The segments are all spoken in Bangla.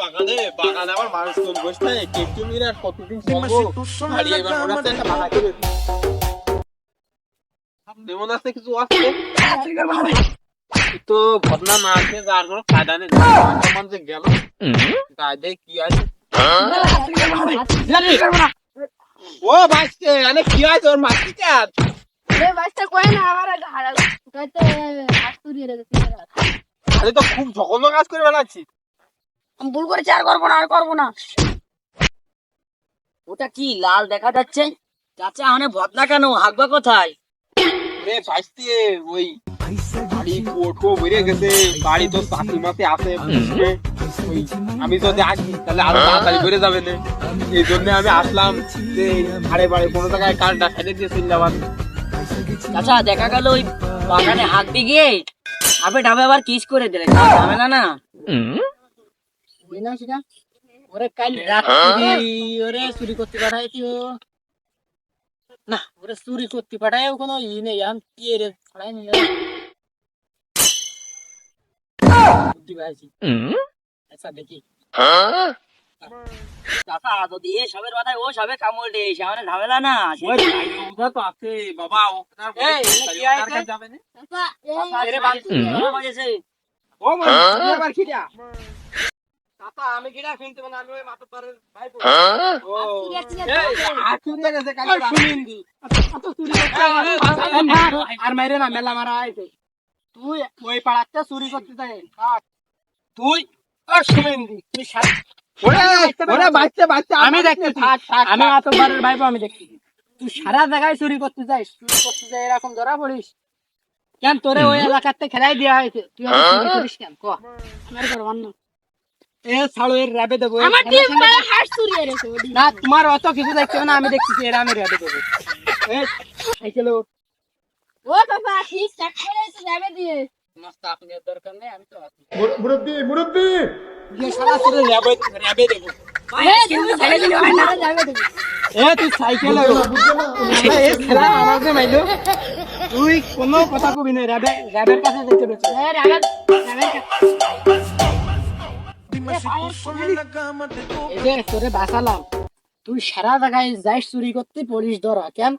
বাগানে বাগানে আবার মানুষ কোন বসতে কেটু মিরে আর কতদিন হারিয়ে এবার মনে হচ্ছে একটা বাগান। যেমন আছে কিছু আছে? তো বদনা না আছে যার কোনো ফায়দা নেই। আমার যে গেল গায়ে কি আছে? ও বাঁচতে আরে কি আছে ওর আরে তো খুব জঘন্য কাজ করে বেড়াচ্ছি আমি ভুল করেছি আর করব না আর করব না। ওটা কি লাল দেখা যাচ্ছে? চাচা কেন? হাগবা কোথায়? রে ওই বাড়ি কোঠো বেরিয়ে গেছে বাড়ি তো আছে ওই আমি যদি আসি তাহলে আরও তাড়াতাড়ি বেড়ে যাবে না। এই জন্য আমি আসলাম যে আরে বাড়ি কোনো জায়গায় কারটা ফেলে দিয়ে চলে যাবার চাচা দেখা গেল ওই বাগানে হাঁকতে গিয়ে আপে ডাবে আবার কিস করে দিলে। ঝামেলা না? বিনা সেটা। ওরে কাল রাত্রি ওরে চুরি করতে পাঠাইছি ও। না ওরে চুরি করতে পাঠায় কোনো ই নেই আমি কি রে ছড়াই নিয়ে বুদ্ধি পাইছি। আচ্ছা দেখি। চাচা যদি এ সবের মাথায় ও সবে কামড় দেয় সামনে ঝামেলা না ওটা তো আছে বাবা এই, কি? কার যাবে না? এরে বাড়ি ও মানে এবার আমি গিরা কিনতে মানে আমি ওই ভাই ও। আর মাইরে না মেলা মারা আইছে। তুই ওই পাড়াতে চুরি করতে যাই। তুই আর শুনিন্দি তুই সারা ওরে ওরে বাচ্চা বাচ্চা আমি দেখতেছি আমি আতবারের ভাইপো আমি দেখতেছি তুই সারা জায়গায় চুরি করতে যাস চুরি করতে যাই এরকম ধরা পড়িস। কেন তোরে ওই এলাকাতে খেলাই দেওয়া হয়েছে? তুই করিস কেন? ক? আমার করবার না এ ছাড়ো এর র্যাবে দেবো আমার টিম হাট চুরি এরেছে না তোমার অত কিছু দেখতে না আমি দেখতেছি এর আমি র্যাবে দেবো। এ সাইকেল ও বাবা ঠিক চেক করে এসে র্যাবে দিয়ে। মস্ত আপনি দরকার নেই আমি তো আছি। মুরব্বী মুরব্বী! যে সারা চুরি র্যাবে র্যাবে দেবো। তুই কোনো কথা কবি না র্যাবে র্যাবের কাছে যেতে পেরেছিস এই যে তোরে বাঁচালাম। তুই সারা জায়গায় যাইস চুরি করতে পুলিশ ধরা কেন?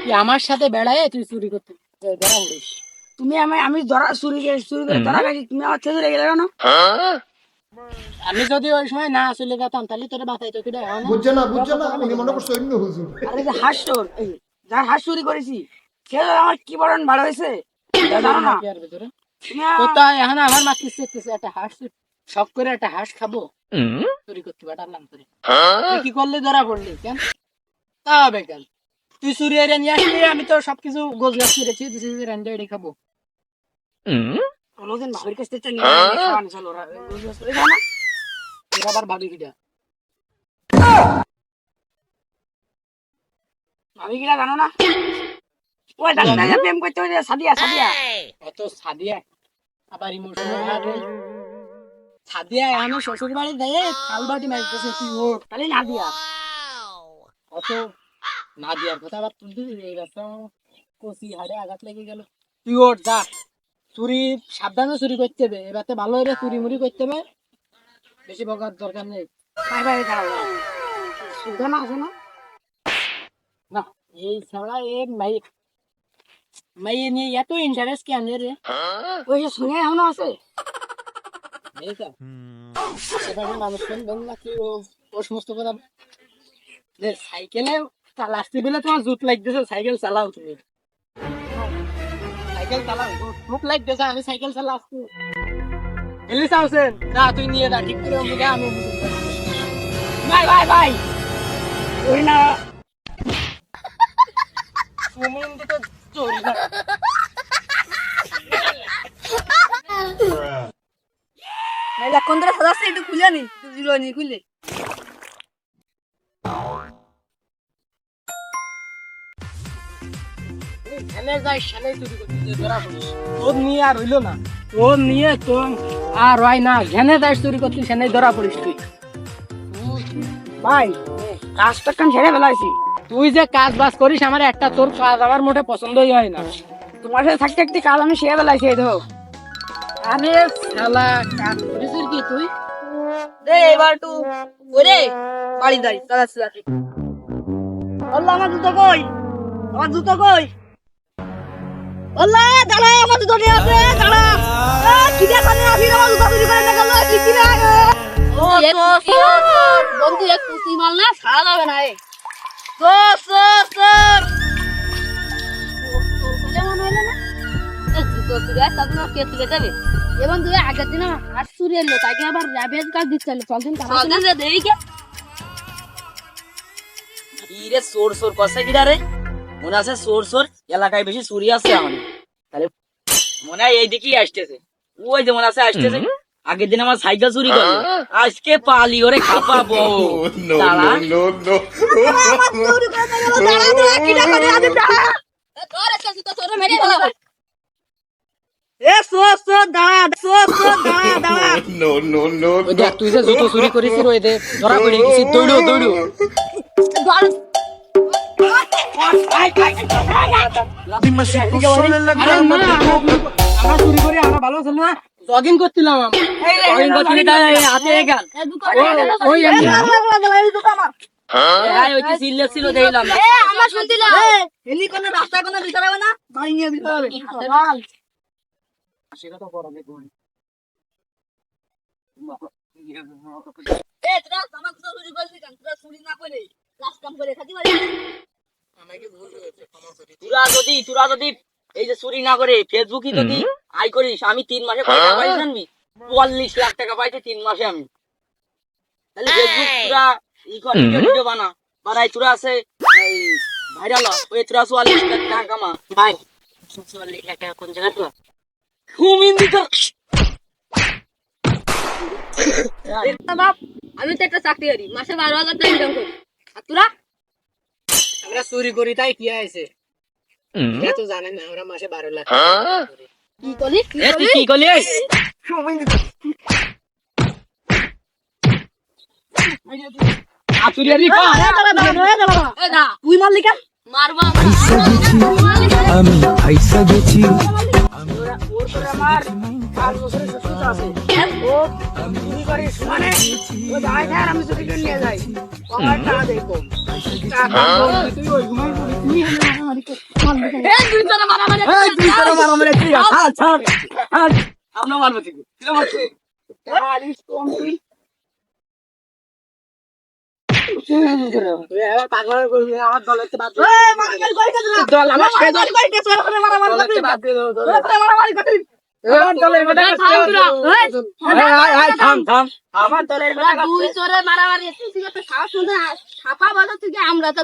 তুই আমার সাথে বেড়ায় তুই চুরি করতে তুমি আমি আমি ধরা চুরি চুরি করে ধরা গেছি তুমি আমার ছেড়ে রেখে দেবে না আমি যদি ওই সময় না চলে যেতাম তাহলে তোরে বাঁচাইতো কি বুঝছে না বুঝছে না উনি মনে করছে অন্য হুজুর? আরে যে হাঁস তোর যার হাঁস চুরি করেছি সে আমার কি বড় ভালো হয়েছে? জানো না? কোথায়? এখন আমার মাতৃ চেতেছে একটা হাঁস শখ করে একটা হাঁস খাব। চুরি করতে পারলাম তোরে তুই কি করলে? ধরা পড়লি কেন? তা হবে কেন? তুই চুরি এনে নিয়ে আসলি আমি তো সবকিছু গোছ গাছ ফিরেছি তুই রেন্ডে খাব। কোনোদিন ভাবির কাছ থেকে নিয়ে খাওয়ানো চলো করে আবার ভাবি কিটা ভাবি কিটা জানো না? ওই ডাক্তার যে প্রেম করতে সাদিয়া সাদিয়া। অত সাদিয়া আবার ইমোশনাল সাদিয়া আমি শ্বশুর বাড়ি দেয় থালবাটি মারতেছে তুই ওর তাহলে না দিয়া অত না দিয়ার কথা আবার তুলতে এই রাস্তা কচি হাড়ে আঘাত লেগে গেল। তুই ওর যা। চুরি সাবধানে চুরি করতে হবে এবারে ভালো হয়ে চুরি মুড়ি করতে হবে। বেশি বকার দরকার নেই। বাই বাই দাঁড়াও সুবিধা না আছে না। না এই ছাড়া এ মাই মাই নিয়ে এত ইন্টারেস্ট কেন রে? ওই যে শুনে এখনও আছে? আশেপাশে মানুষ শুনবেন না ও ও সমস্ত কথা যে সাইকেলে চালাচ্ছি বলে তোমার জুত লাগতেছে সাইকেল চালাও তুমি সাইকেল চালাও জুত লাগতেছে আমি সাইকেল চালাচ্ছি এলি চাওছেন না তুই নিয়ে যা ঠিক করে আমি ভাই ভাই ভাই ওই না তো চোরি না নাইলে কোন ধরে সাজাচ্ছে একটু খুলে নি দিল নি খুলে খেলে যাই খেলে চুরি করতে যে ধরা পড়িস। তোর নিয়ে আর হইল না। তোর নিয়ে তো আর হয় না। ঘেনে যাই চুরি করতে সেনে ধরা পড়িস তুই। ভাই কাজটা কান ছেড়ে ফেলাইছি? তুই যে কাজ বাজ করিস আমার একটা তোর কাজ আমার মোটে পছন্দই হয় না। তোমার সাথে থাকতে একটি কাজ আমি সেরে ফেলাইছি এই ধর আরে শালা কাজ কি তুই? রে এবার একটু ওরে বাড়ি যাই চালাচ্ছি যাচ্ছি আল্লাহ আমার জুতো কই? আমার জুতো কই? আল্লাহ দাঁড়া আমার জুতো নিয়ে আসে দাঁড়া কিটা খানে আসি আমার জুতো চুরি করে দেখাল কি কি বন্ধু এক কুসি মাল না ছাড়া যাবে না এ। সর সর সর এবং তুই আগের দিন আমার হাত চুরি এলো তাকে আবার র্যাবের কাজ দিচ্ছে চল দিন ইরে সোর সোর কষা কিরা রে? মনে আছে সোর সোর এলাকায় বেশি চুরি আছে আমাদের। তাহলে মনে হয় এই দিকেই আসতেছে। ওই যে মনে আছে আসতেছে। আগের দিন আমার সাইকেল চুরি করে আজকে পালি ওরে খাপাবো দেখ তুই যে জুতো চুরি করেছিল এদের ধরা পড়ে গেছি দৌড়ো দৌড়ো। জগিং করছিলাম আমার শুনছিলাম রাস্তায় কোনো না। বাড়ি নিয়ে দিতে হবে এ তোরা আমার জুতো চুরি করছিস কেন তোরা চুরি না করে কাজ কাম করে খাতি পারি তোরা যদি তোরা যদি এই যে চুরি না করে ফেসবুকে যদি আই করিস আমি তিন মাসে টাকা পাই জানবি চুয়াল্লিশ লাখ টাকা পাইছি তিন মাসে আমি। তাহলে ফেসবুক তোরা ই কর ভিডিও বানা। বানাই তোরা আছে এই ভাইরাল ওই তোরা চুয়াল্লিশ লাখ টাকা কামা। ভাই চুয়াল্লিশ লাখ টাকা কোন জায়গা তোরা হুমিন দিত বাপ আমি তো একটা চাকরি করি মাসে বারো হাজার টাকা ইনকাম করি। আর তোরা? আমরা চুরি করি তাই কি আছে এটা তো জানেন না আমরা মাসে বারো লাখ কি করলি? কি করলি? আমি আইসা গেছি। পাঁচ বছরের শত্রুতা আছে মানে ও যায় আমি চুরি নিয়ে যাই আমার টাকা টাকা কম, তুই ওই ঘুমাই তুই মারামারি আমরা মারবো তুই তুই। আমরা তো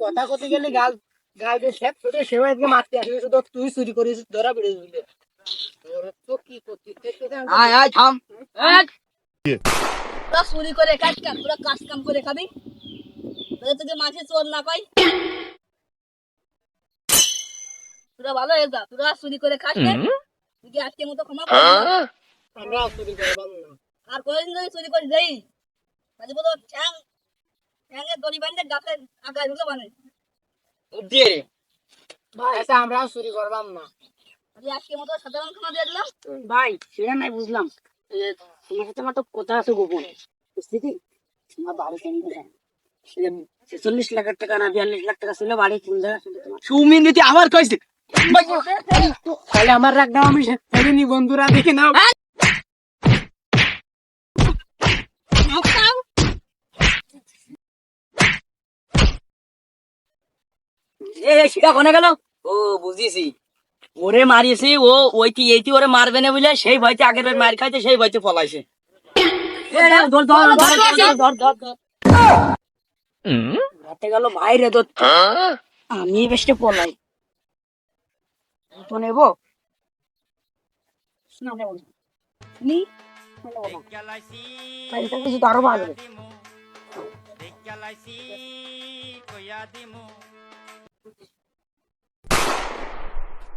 কথা করতে গেলে গাল গায়ে সব ছোট সেবা মারতে আসলে শুধু তুই চুরি করিস ধরা বেড়ে দিলে তোর তো কি করছিস তোরা চুরি করে কাজ কাম তোরা কাজ কাম করে খাবি। তাহলে তোকে মাঝে চোর না পাই। তোরা ভালো হয়ে যা তোরা চুরি করে খাস তুই কি আজকে মতো ক্ষমা আমরা চুরি না। আর কোনদিন যদি চুরি করে দেই। মাঝে বলো ঠ্যাং ঠ্যাঙের দড়ি বান্ধে গাছে আগায় ঢুকে বানে দিয়ে রে। ভাই। আচ্ছা আমরা চুরি করবাম না। আজকে আজকে মতো সাধারণ ক্ষমা দিয়ে দিলাম। ভাই সেটা নাই বুঝলাম। তোমার সাথে আমার তো কথা আছে গোপন। তোমার বাড়ি কেন ছেচল্লিশ লাখ টাকা না বিয়াল্লিশ লাখ টাকা ছিল বাড়ি কোন জায়গা সুমিন আমার কইছে। তাহলে আমার রাখ দাও আমি ফেরিনি বন্ধুরা দেখে নাও। এ কোনে গেল? ও বুঝিছি ওরে মারিয়েছি, ও ওইটি এইটি ওরে মারবে না বুঝলে সেই ভয়তে আগের মার খাইছে, সেই ভয়তে ফলাইছে। আমি পলাই। তো নেব আরও ভালো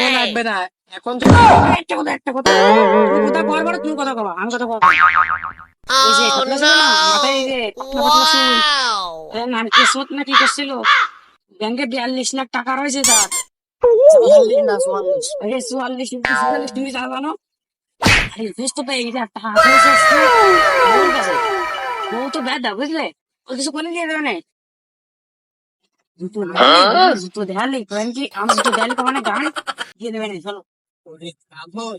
ও লাগবে না। এখন তো একটা কথা একটা কথা। তুমি কথা কয় বড় তুমি কথা কবা আমি কথা কব এই যে কথা ছিল না মাথায় এই যে পাতলা পাতলা চুল এ নাম কিসমত না কি করছিল? ব্যাংকে বিয়াল্লিশ লাখ টাকা রয়েছে তার। চুয়াল্লিশ না চুয়াল্লিশ? আরে চুয়াল্লিশ চুয়াল্লিশ তুমি জানো আরে ফেস তো পেয়ে গেছে টাকা ফেস আসছে বউর কাছে। বউ তো বেদা বুঝলে? ও কিছু করে দিয়ে দেবে না। জুতো দেখালি, জুতো দেখালি করেন কি আমি জুতো দেখালি তো মানে গান দিয়ে চলো। ওরে পাগল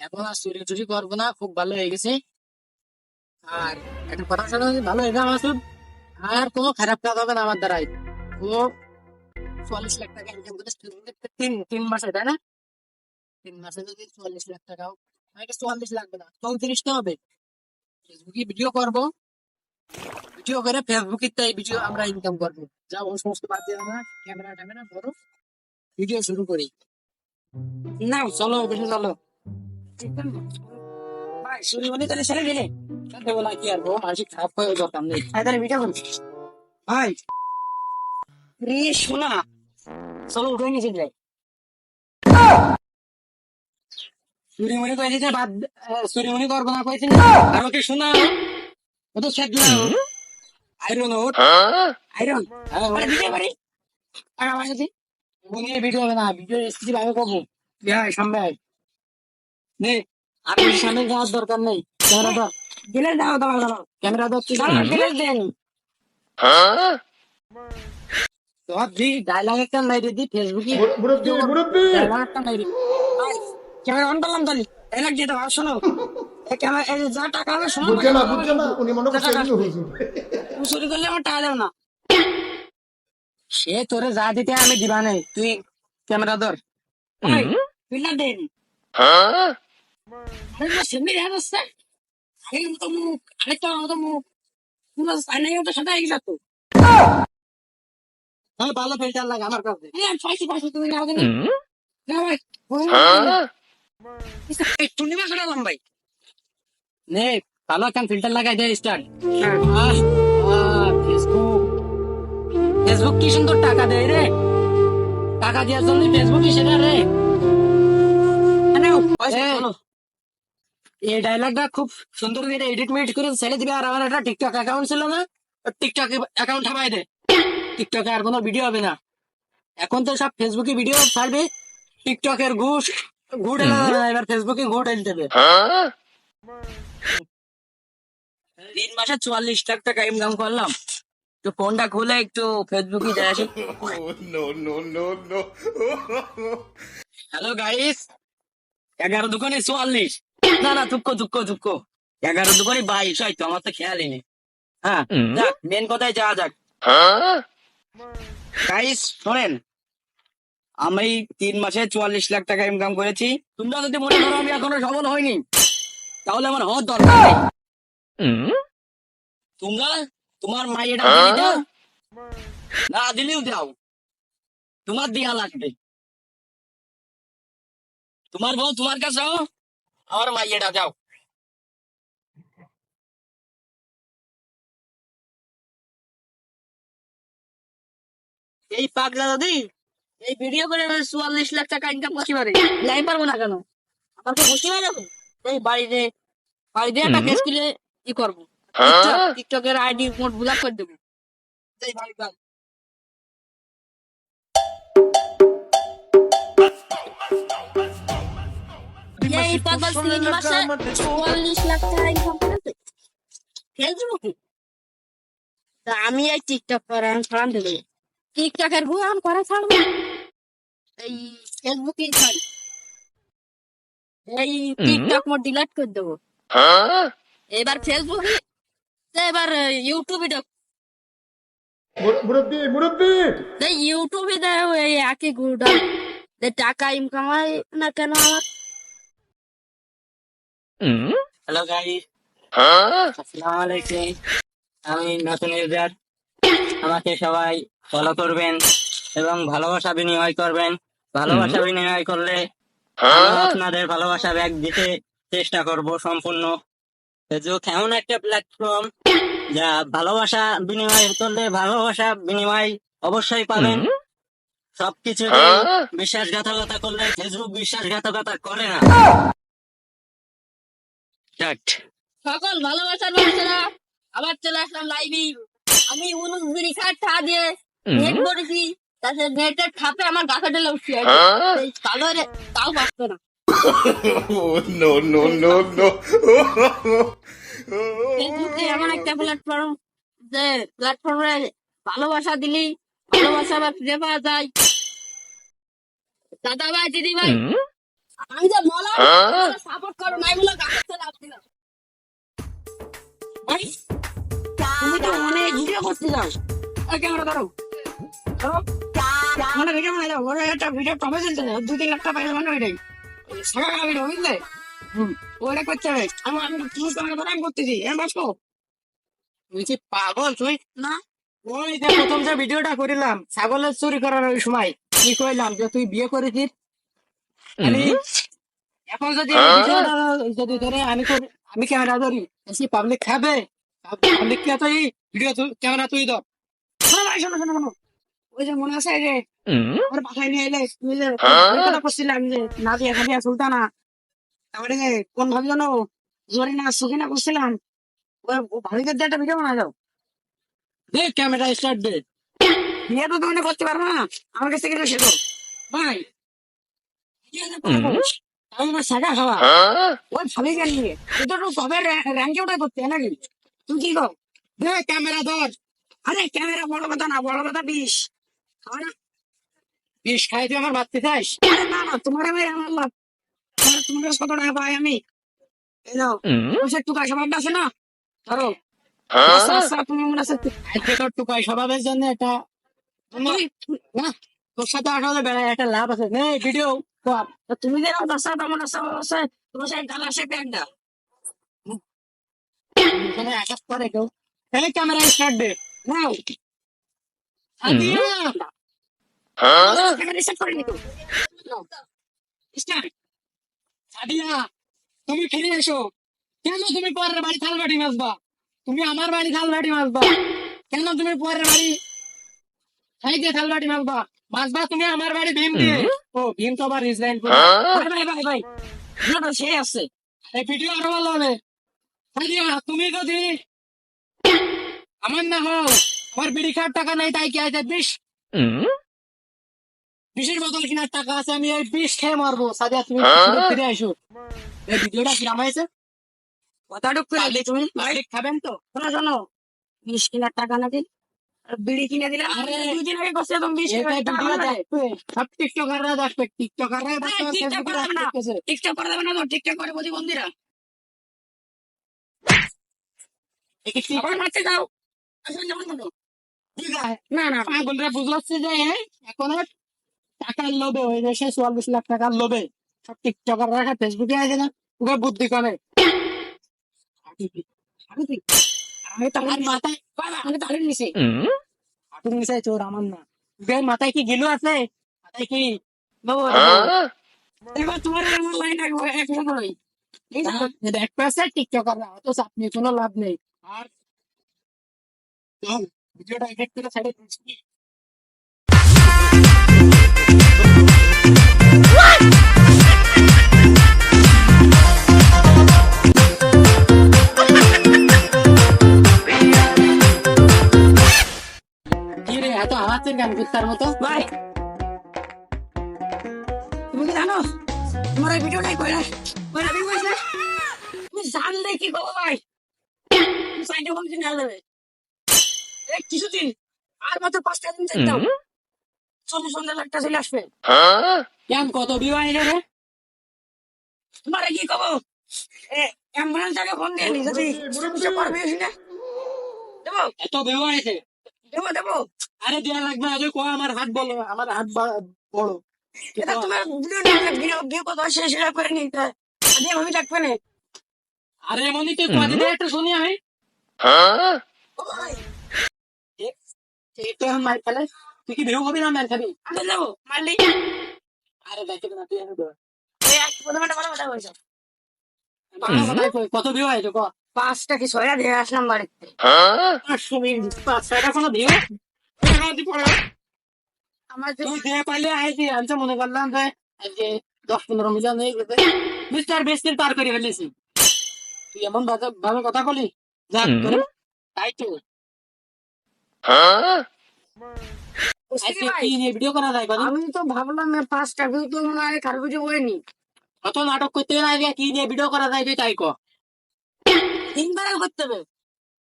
এখন আর চুরি চুরি করব না খুব ভালো হয়ে গেছে। আর একটা কথা শোনো ভালো হয়ে যাবে মাসুদ আর কোনো খারাপ কাজ হবে না আমার দ্বারাই। ও চল্লিশ লাখ টাকা ইনকাম করতে তিন তিন মাসে তাই না? তিন মাসে যদি চল্লিশ লাখ টাকা আমাকে চুয়াল্লিশ লাগবে না চৌত্রিশটা হবে। ফেসবুকে ভিডিও করব ভিডিও করে ফেসবুকে তাই ভিডিও আমরা ইনকাম করব। যা ও সমস্ত বাদ দিয়ে আমরা ক্যামেরা ট্যামেরা ধরো ভিডিও শুরু করি। না চলো বেশি চলো। ভাই শুরু হলে তাহলে ছেড়ে দিলে? দেবো না কি আর তাহলে ভিডিও করুন ভাই, রে, শোনা। চলো উঠে নিয়েছি যাই। চুরিমুনি করে বাদ চুরিমুনি করব না। কইছি আর ওকে শোনা। ও তো শেখ আইরন ওট আইরন হ্যাঁ আরে ভিডিও করি টাকা পয়সা দিই নিয়ে ভিডিও হবে না ভিডিও রেসিপি ভাবে করব সামনে আয়। নে আর সামনে যাওয়ার দরকার নেই ক্যামেরা ধর দিলে দাও দাও দাও ক্যামেরা ধর তুই দাও দেন ধর দি ডায়লগ একটা নাই রে দি ফেসবুকে মুরব্বী মুরব্বী ডায়লগ একটা নাই রে ক্যামেরা অন করলাম তাহলে এলাক দিয়ে দাও শোনো এই এই যা টাকা হবে শোনো বুঝছে না বুঝছে না উনি মনে করছে হুজুর। তুমি করলে আমার টাকা দেও না। সে তোরে যা দিতে আমি দিবা নাই। তুই ক্যামেরা ধর। ভাই পিলা দেন না সেমনি দেখা যাচ্ছে আগের মতো মুখ। আরেকটা মতো মুখ। পুরো সাইনাই ওটা সাদা হয়ে গেছে তো। হ্যাঁ ভালো ফিল্টার লাগে আমার কাছে। এই আমি পাইছি পাইছি তুমি না না ভাই। নে ভালো একটা ফিল্টার লাগাই দে স্টার্ট হ্যাঁ। ফেসবুক ফেসবুক কি সুন্দর টাকা দেয় রে? টাকা দেওয়ার জন্য ফেসবুক সেটা রে। মানে এই, ডায়লগটা খুব সুন্দর করে এডিট মেডিট করে ছেড়ে দিবে আর আমার একটা টিকটক অ্যাকাউন্ট ছিল না? টিকটক অ্যাকাউন্ট হাবাই দে। টিকটকে আর কোনো ভিডিও হবে না। এখন তো সব ফেসবুকে ভিডিও ছাড়বে। টিকটকের ঘুষ ঘুট না, এবার ফেসবুকে ঘুট এনে দেবে। তিন মাসে চুয়াল্লিশ লাখ টাকা ইনকাম করলাম। তো ফোনটা খুলে একটু ফেসবুকে যাই আসি। হ্যালো গাইস এগারো দোকানে চুয়াল্লিশ। না না দুঃখ দুঃখ দুঃখ এগারো দোকানে বাইশ হয়তো আমার তো খেয়ালই নেই। হ্যাঁ যাক মেন কথায় যাওয়া যাক। গাইস শোনেন আমি তিন মাসে চুয়াল্লিশ লাখ টাকা ইনকাম করেছি। তোমরা যদি মনে করো আমি এখনও সফল হয়নি তাহলে আমার হওয়ার দরকার তোমরা তোমার দিলে? দাও না দিলেও দাও। তোমার দিয়া লাগবে। তোমার বউ তোমার কাছে আমার মাইয়েটা যাও এই পাগলা দাদি এই ভিডিও করে আমি চুয়াল্লিশ লাখ টাকা ইনকাম করতে পারে। লাই পারব না কেন? আমার তো বুঝতে পারে এই বাড়িতে বাড়িতে একটা কেস খুলে কি করব। টিকটকের আইডি মোট ব্লক করে দেবো। এই বাড়ি বাড়ি। এই পাগল তিন মাসে চুয়াল্লিশ লাখ টাকা ইনকাম করেছে ফেসবুকে তা আমি এই টিকটক করে আমি ছাড়ান দেবো। টিকটকের বউ আমি করে ছাড়বো এই ফেসবুকে ছাড়ি এই টিকটক মোট ডিলিট করে দেবো। এবার ফেসবুক এবার ইউটিউবে দেখ মুরব্বী মুরব্বী! এই ইউটিউবে দেয় এই একই গুড়া যে টাকা ইনকাম হয় না কেন আমার? হ্যালো গাইস আসসালামু আলাইকুম। আমি নতুন ইউজার আমাকে সবাই ফলো করবেন এবং ভালোবাসা বিনিময় করবেন। ভালোবাসা বিনিময় করলে আমি আপনাদের ভালোবাসা ব্যাগ দিতে চেষ্টা করব সম্পূর্ণ। ফেসবুক এমন একটা প্ল্যাটফর্ম যা ভালোবাসা বিনিময় করলে ভালোবাসা বিনিময় অবশ্যই পাবেন। সবকিছু বিশ্বাসঘাতকতা করলে ফেসবুক বিশ্বাসঘাতকতা করে না। সকল ভালোবাসার মানুষেরা আবার চলে আসলাম লাইভে আমি উনুন বিড়ি খাট ঠা দিয়ে নেট করেছি তাতে নেটের ঠাপে আমার গাছে ঢেলে উঠছি। কালো রে তাও বাঁচতো না। No, no, no, no. Facebook এমন একটা প্ল্যাটফর্ম যে প্ল্যাটফর্মে ভালোবাসা দিলি ভালোবাসা আবার ফিরে পাওয়া যায়। দাদা ভাই দিদি ভাই আমি যে মলা সাপোর্ট করো নাই বলে গাছে লাভ দিলাম ভাই, তুমি তো মনে ভিডিও করতে যাও ওই ক্যামেরা ধরো। ধরো। মানে ভিডিও বানাই দাও ওরা একটা ভিডিও চলতে যাও দুই তিন লাখ টাকা পাইলে মানে ভিডিও বুঝলে? ওটা করতে হবে। আমি আমি তুমি তোমাকে? ধরে আমি করতেছি। হ্যাঁ বাসকো। তুই কি পাগল? তুই না। ওই যে প্রথম যে ভিডিওটা করিলাম ছাগলের চুরি করার ওই সময় কি কইলাম যে তুই বিয়ে করেছিস? খালি এখন যদি যদি ধরে আমি আমি ক্যামেরা ধরি পাবলিক খাবে। পাবলিক কে তুই ভিডিও ক্যামেরা তুই ধর। শোনো শোনো শোনো শোনো। ওই যে মনে আছে যে আমার বাসায় নিয়ে এলে তুই যে কথা করছিলাম যে না দিয়ে খালি সুলতানা তারপরে যে কোন ভাবি জানো জোরে না সুখী না করছিলাম ওই ভাবিকে দিয়ে একটা ভিডিও বানা যাও দে ক্যামেরা স্টার্ট দে। বিয়ে তো তুমি করতে পারব না আমার কাছে কিছু শেখো। ভাই আমার শাখা খাওয়া। ওই ভাবি কেন নিয়ে তো কবে র্যাঙ্কে ওটা করতে নাকি? তুই কি কর? দে ক্যামেরা ধর। আরে ক্যামেরা বড় কথা না বড় কথা না বিষ খাই তুই আমার বাড়তে চাস না না তোমার আমি কাছে কত টাকা পাই আমি? পয়সার টুকাই স্বভাব আছে না? ধরো। আচ্ছা, আচ্ছা, তুমি মনে আছে টুকাই স্বভাবের জন্য না তোর সাথে আসলে বেড়ায় একটা লাভ আছে। নে ভিডিও কর। তা তুমি যে আমার সাথে আমার আছে তোমার সাথে গালা সে প্যান্টটা এখানে আকাশ করে কেউ। এই ক্যামেরা স্টার্ট দে। নাও। আদিয়া! তুমি ফিরে এসো। কেন তুমি পরের বাড়ি থালবাটি মাসবা তুমি আমার বাড়ি থালবাটি মাসবা কেন তুমি পরের বাড়ি সাইডে থালবাটি মাসবা মাসবা তুমি আমার বাড়ি ভীম দিয়ে। ও ভীম তো আবার রিজাইন করে। ভাই ভাই ভাই ভাই। ভিডিওটা সে আছে। এই ভিডিও আরও ভালো হবে। তুমি যদি আমার না হও আমার বিড়ি খাওয়ার টাকা নাই তাই কি আছে বিষ বিষের বোতল কিনার টাকা আছে আমি ওই বিষ খেয়ে মারবো। সাদিয়া তুমি ফিরে আসো। এই ভিডিওটা কিরাম হয়েছে কথাটুকু করে তুমি মালিক খাবেন তো? শোনো শোনো। বিশ কিনার টাকা নাকি? আর বিড়ি কিনে দিলে আরে দুই দিন আগে করছে তুমি বিশ দেখবে সব টিকটকাররা দেখবে। টিকটকাররা টিকটক করে দেবে না। টিকটক করে দেবে না তো? টিকটক করে প্রতিবন্ধীরা আবার মারতে যাও। আসলে যেমন বলো। ঠিক আছে। না না। পাগলরা বুঝলাচ্ছে যে এই, এখন টাকার লোভে যায় সে চুয়াল্লিশ লাখ টাকার লোভে সব টিকটকার রাখা ফেসবুকে আছে না? ওকে বুদ্ধি করে। আমি মাথায় আমি তো নিছি হাঁটুর নিচে চোর আমার না। তোর মাথায় কি গিলু আছে? মাথায় কি তোমার লাইন টিকটকাররা অত চাপ নিয়ে কোনো লাভ নেই। আর ভিডিওটা এডিট করে ছেড়ে কিছুদিন আর মাত্র পাঁচটা দিন দেখতাম চল্লিশ পঞ্চাশ লাখ টাকা চলে আসবে। কেন কত বিবাহ রে? তোমার কি কব? অ্যাম্বুলেন্স আগে ফোন দিয়ে নি যদি কিছু করবে না দেবো? এত বিবাহ আছে দেবো দেবো। আরে দেওয়া লাগবে আগে কো আমার হাত বলো আমার হাত বড়। এটা তোমার কত শেষ করে নিতে আগে আমি ডাকবে না আরে মনি তুই কদিন একটু শুনি আমি কত বিয়ে হয়েছে পাঁচটা কি দিয়ে আসলাম বাড়িতে পাঁচ ছয়টা আমি মনে দশ পনেরো মিলিয়ন হয়ে গেছে মিস্টার বেস্টিল পার করে ফেলেছি। তুই এমন ভাবে কথা বলি যাক তোর তাই তো আজকে ভাই, কি নিয়ে ভিডিও করা যায় কদিন আমি তো ভাবলাম এ পাঁচটা কেউ তো মনে হয় কারও কিছু বলেনি অত নাটক করতে না আজকে কি নিয়ে ভিডিও করা যায় তাই করতে হবে।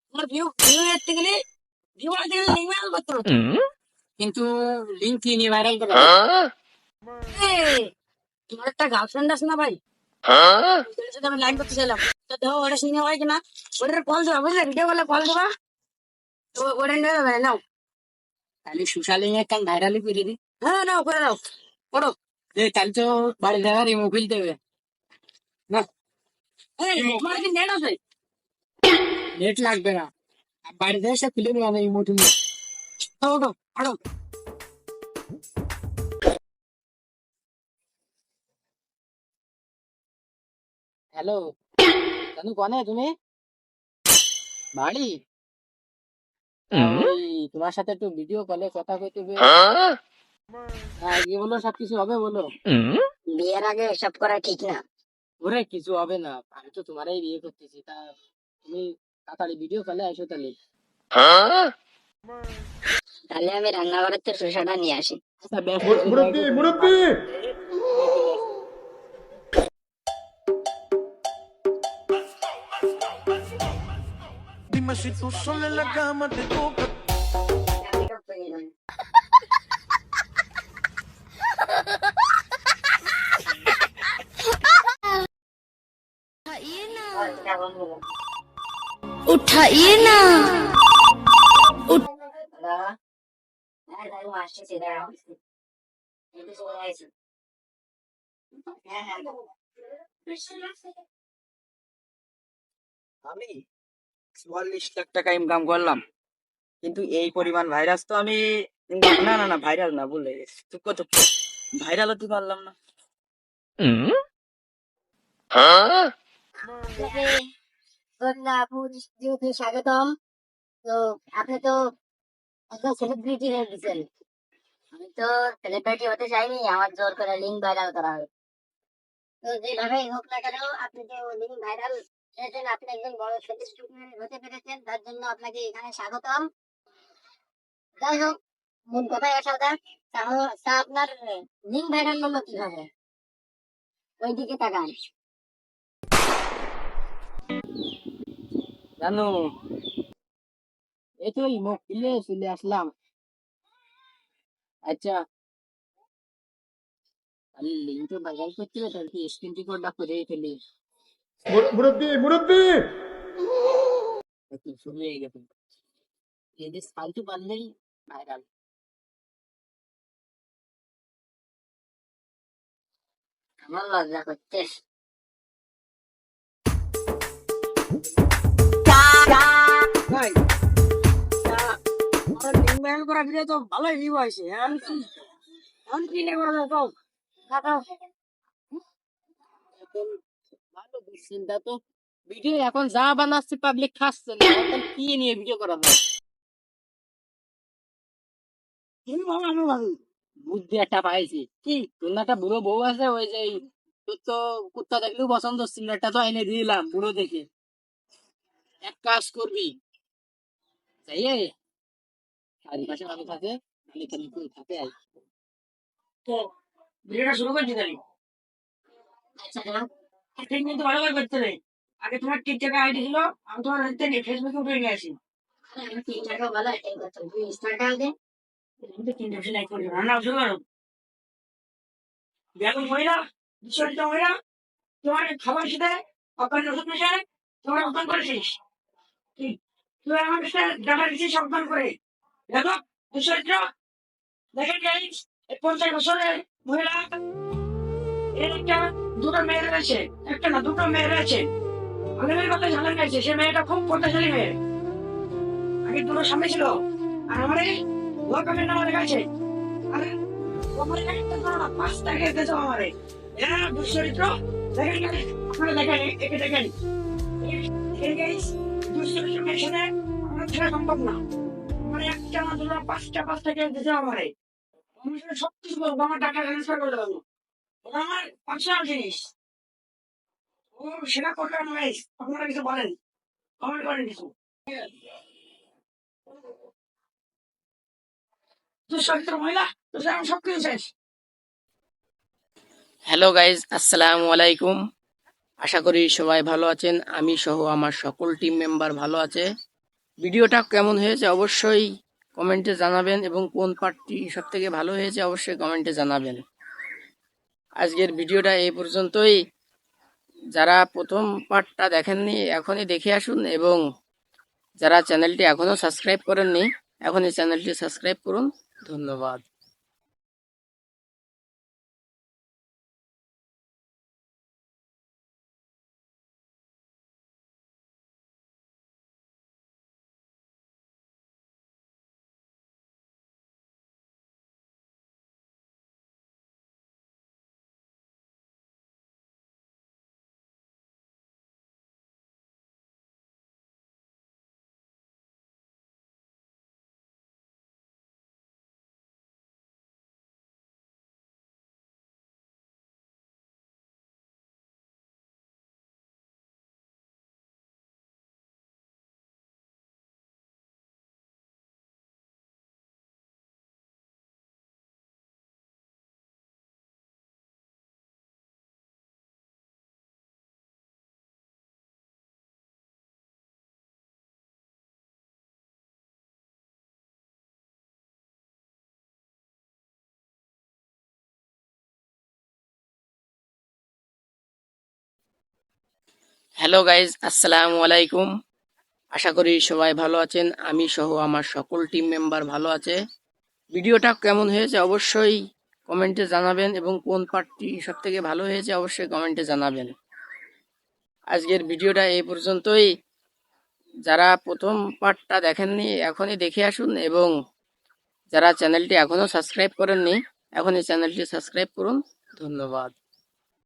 তোমার ভিউ ভিউ দেখতে গেলে ভিউ দেখতে গেলে লিঙ্ক ভাইরাল করতে হবে। কিন্তু লিঙ্ক কি নিয়ে ভাইরাল করা তোমার একটা গার্লফ্রেন্ড আছে না ভাই? আমি লাইন করতে চাইলাম। তো দেখো ওটা সিনে হয় কিনা ওটার কল দেবা বুঝলে? ভিডিও কলে কল দেবা। তো ওটা নিয়ে যাবে নাও। তাহলে একটা করে দি। হ্যাঁ নাও করে নাও করো যে তাহলে তো বাড়ি দেওয়ার রিমো ফেলতে হবে এই তোমার কি নেট আছে? নেট লাগবে না। আর বাড়িতে এসে খুলে নেওয়া নেই মোটু আড়ো হ্যালো জানু কনে তুমি বাড়ি তোমার সাথে একটু ভিডিও কলে কথা কইতে হবে হ্যাঁ কি বলো সবকিছু হবে বলো বিয়ের আগে এসব করা ঠিক না ওরে কিছু হবে না আমি তো তোমারই বিয়ে করতেছি তা তুমি তাড়াতাড়ি ভিডিও কলে আসো তাহলে তাহলে আমি রান্নাঘরের তো শসাটা নিয়ে আসি আচ্ছা dame si tú sola en la cama te toca. उठाइए ना আমি চুয়াল্লিশ লাখ টাকা ইনকাম করলাম। কিন্তু এই পরিমাণ ভাইরাস তো আমি না না না ভাইরাল না বলে চুপ চুপ ভাইরাল হতে পারলাম না। স্বাগতম। তো আপনি তো একদম সেলিব্রিটি হয়ে গেছেন। আমি তো সেলিব্রিটি হতে চাইনি আমার জোর করে লিঙ্ক ভাইরাল করা হবে তো যেভাবে হোক না কেন আপনি যে লিঙ্ক ভাইরাল আপনি একজন বড় হতে পেরেছেন, তার জন্য আপনাকে এখানে স্বাগতম। যাই হোক, মূল কথায় আসা যাক তা আপনার ভাইরাল হলো কীভাবে? তাকান। জানো, এই ইমো খুলে চলে আসলাম। আচ্ছা। আমি লিঙ্ক তো ভাইরাল করতে স্ক্রিন রেকর্ডটা করে ফেলি? মুরব্বি মুরব্বি! একটু শুরু হয়ে গেছে এদের ফালতু পারলেই ভাইরাল। আমার লজ্জা করা তো ভালোই ভিউ হয়েছে এখন কি নিয়ে করা যায় কও? দুশ্চিন্তা তো ভিডিও এখন যা বানাচ্ছে পাবলিক খাচ্ছে না এখন কি নিয়ে ভিডিও করা যায়? বুদ্ধি একটা পাইছি। কি তোর একটা বুড়ো বউ আছে ওই যে তোর তো কুত্তা দেখলেও পছন্দ ছিল একটা তো এনে দিলাম বুড়ো দেখে। এক কাজ করবি যাইয়ে চারিপাশে মানুষ আছে খালি খালি তুই থাকে তো ভিডিওটা শুরু করছি তাহলে আচ্ছা ঠিক কিন্তু ভালো করে করতে নেই। আগে তোমার আইডি ছিল আমি তোমার নিয়ে ফেসবুকে উঠে নিয়ে আসি। আমি টিকটকও ভালো এটাই করতাম তুই ইনস্টাগ্রাম দে। আমি তো তিনটা লাইক করি রান্না শুরু করো। বেগুন মহিলা বিশ্বজিত মহিলা তোমার খাবার সাথে অজ্ঞান ওষুধ মিশায় তোমার করেছিস তুই আমার সাথে দেখা দিচ্ছিস করে। দেখো দেখেন পঞ্চাশ বছরের মহিলা। একটা দুটো মেয়ে রয়েছে একটা না, দুটো মেয়ে রয়েছে কথা গেছে সে মেয়েটা খুব প্রত্যাশালী মেয়ে। আগে দুটো স্বামী ছিল, আর আমার আমি নামে গেছে আরে, আমার একটা খেতেছে আমারে। এরা দুশ্চরিত্র, দেখেন আপনারা দেখেন, একে দেখেন। এই আমার ছেড়া সম্ভব না। মানে একটা না, দুটো পাঁচটা দিতে আমারে। আমি সব কিছু বলব, আমার টাকা ট্রান্সফার করে দেবো। আমার পার্সোনাল জিনিস। ও সেটা আপনারা কিছু বলেন। কমেন্ট করেন কিছু। হ্যালো গাইজ আসসালামু আলাইকুম। আশা করি সবাই ভালো আছেন, আমি সহ আমার সকল টিম মেম্বার ভালো আছে। ভিডিওটা কেমন হয়েছে অবশ্যই কমেন্টে জানাবেন এবং কোন পার্টটি সব থেকে ভালো হয়েছে অবশ্যই কমেন্টে জানাবেন। আজকের ভিডিওটা এই পর্যন্তই। যারা প্রথম পার্টটা দেখেননি, এখনই দেখে আসুন এবং যারা চ্যানেলটি এখনও সাবস্ক্রাইব করেননি, এখনই চ্যানেলটি সাবস্ক্রাইব করুন। ধন্যবাদ। হ্যালো গাইজ আসসালামু আলাইকুম আশা করি সবাই ভালো আছেন। আমি সহ আমার সকল টিম মেম্বার ভালো আছে। ভিডিওটা কেমন হয়েছে অবশ্যই কমেন্টে জানাবেন এবং কোন পার্টটি সব থেকে ভালো হয়েছে অবশ্যই কমেন্টে জানাবেন। আজকের ভিডিওটা এই পর্যন্তই। যারা প্রথম পার্টটা দেখেননি, এখনই দেখে আসুন এবং যারা চ্যানেলটি এখনও সাবস্ক্রাইব করেননি, এখনই চ্যানেলটি সাবস্ক্রাইব করুন। ধন্যবাদ।